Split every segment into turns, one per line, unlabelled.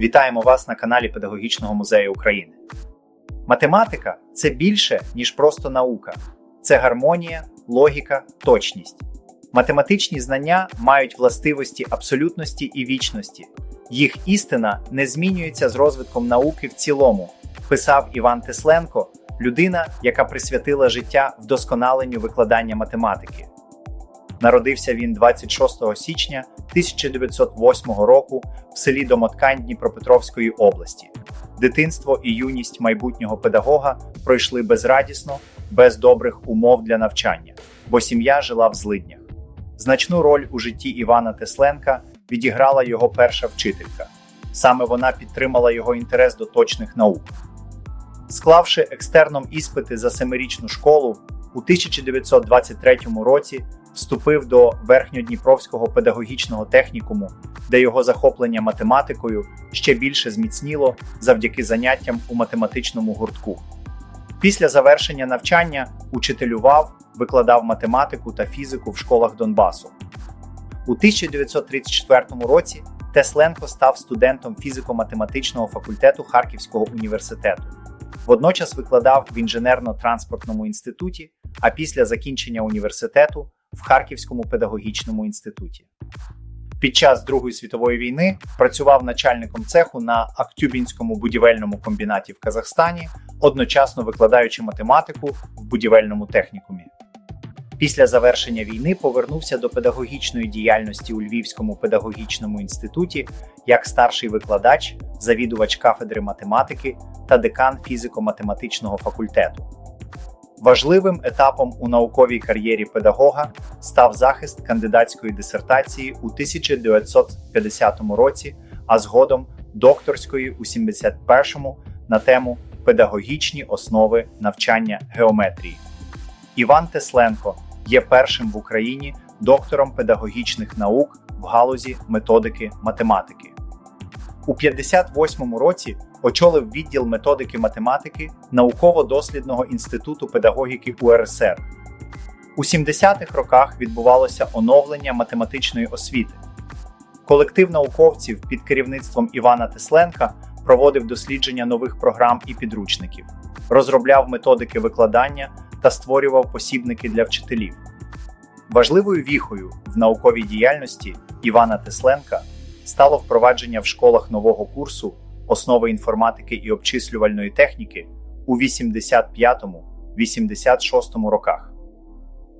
Вітаємо вас на каналі Педагогічного музею України. Математика це більше, ніж просто наука, це гармонія, логіка, точність. Математичні знання мають властивості абсолютності і вічності. Їх істина не змінюється з розвитком науки в цілому, писав Іван Тесленко, людина, яка присвятила життя вдосконаленню викладання математики. Народився він 26 січня 1908 року в селі Домоткань Дніпропетровської області. Дитинство і юність майбутнього педагога пройшли безрадісно, без добрих умов для навчання, бо сім'я жила в злиднях. Значну роль у житті Івана Тесленка відіграла його перша вчителька. Саме вона підтримала його інтерес до точних наук. Склавши екстерном іспити за семирічну школу, у 1923 році вступив до Верхньодніпровського педагогічного технікуму, де його захоплення математикою ще більше зміцніло завдяки заняттям у математичному гуртку. Після завершення навчання учителював, викладав математику та фізику в школах Донбасу. У 1934 році Тесленко став студентом фізико-математичного факультету Харківського університету. Водночас викладав в інженерно-транспортному інституті, а після закінчення університету в Харківському педагогічному інституті. Під час Другої світової війни працював начальником цеху на Актюбінському будівельному комбінаті в Казахстані, одночасно викладаючи математику в будівельному технікумі. Після завершення війни повернувся до педагогічної діяльності у Львівському педагогічному інституті як старший викладач, завідувач кафедри математики та декан фізико-математичного факультету. Важливим етапом у науковій кар'єрі педагога став захист кандидатської дисертації у 1950 році, а згодом докторської у 71-му на тему педагогічні основи навчання геометрії. Іван Тесленко є першим в Україні доктором педагогічних наук в галузі методики математики. У 58-му році очолив відділ методики математики Науково-дослідного інституту педагогіки УРСР. У 70-х роках відбувалося оновлення математичної освіти. Колектив науковців під керівництвом Івана Тесленка проводив дослідження нових програм і підручників, розробляв методики викладання та створював посібники для вчителів. Важливою віхою в науковій діяльності Івана Тесленка стало впровадження в школах нового курсу основи інформатики і обчислювальної техніки у 85-86 роках.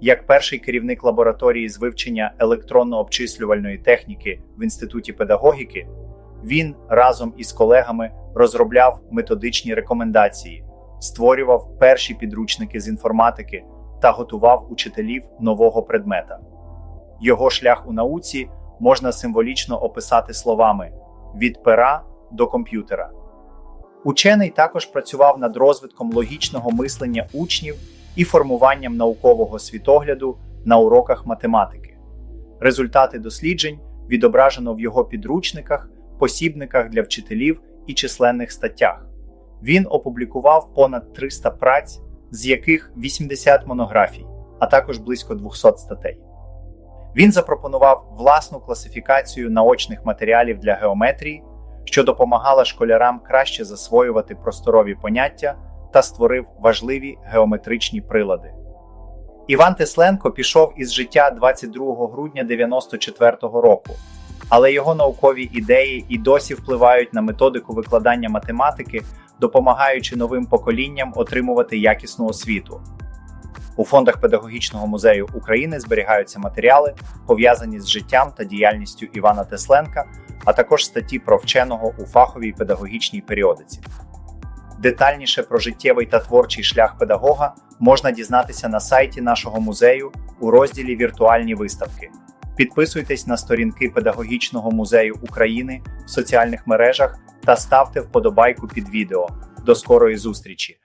Як перший керівник лабораторії з вивчення електронно-обчислювальної техніки в Інституті педагогіки, він разом із колегами розробляв методичні рекомендації, створював перші підручники з інформатики та готував учителів нового предмета. Його шлях у науці можна символічно описати словами від пера до комп'ютера. Учений також працював над розвитком логічного мислення учнів і формуванням наукового світогляду на уроках математики. Результати досліджень відображено в його підручниках, посібниках для вчителів і численних статтях. Він опублікував понад 300 праць, з яких 80 монографій, а також близько 200 статей. Він запропонував власну класифікацію наочних матеріалів для геометрії, що допомагала школярам краще засвоювати просторові поняття та створив важливі геометричні прилади. Іван Тесленко пішов із життя 22 грудня 94-го року, але його наукові ідеї і досі впливають на методику викладання математики, допомагаючи новим поколінням отримувати якісну освіту. У фондах Педагогічного музею України зберігаються матеріали, пов'язані з життям та діяльністю Івана Тесленка, а також статті про вченого у фаховій педагогічній періодиці. Детальніше про життєвий та творчий шлях педагога можна дізнатися на сайті нашого музею у розділі Віртуальні виставки. Підписуйтесь на сторінки Педагогічного музею України в соціальних мережах та ставте вподобайку під відео. До скорої зустрічі!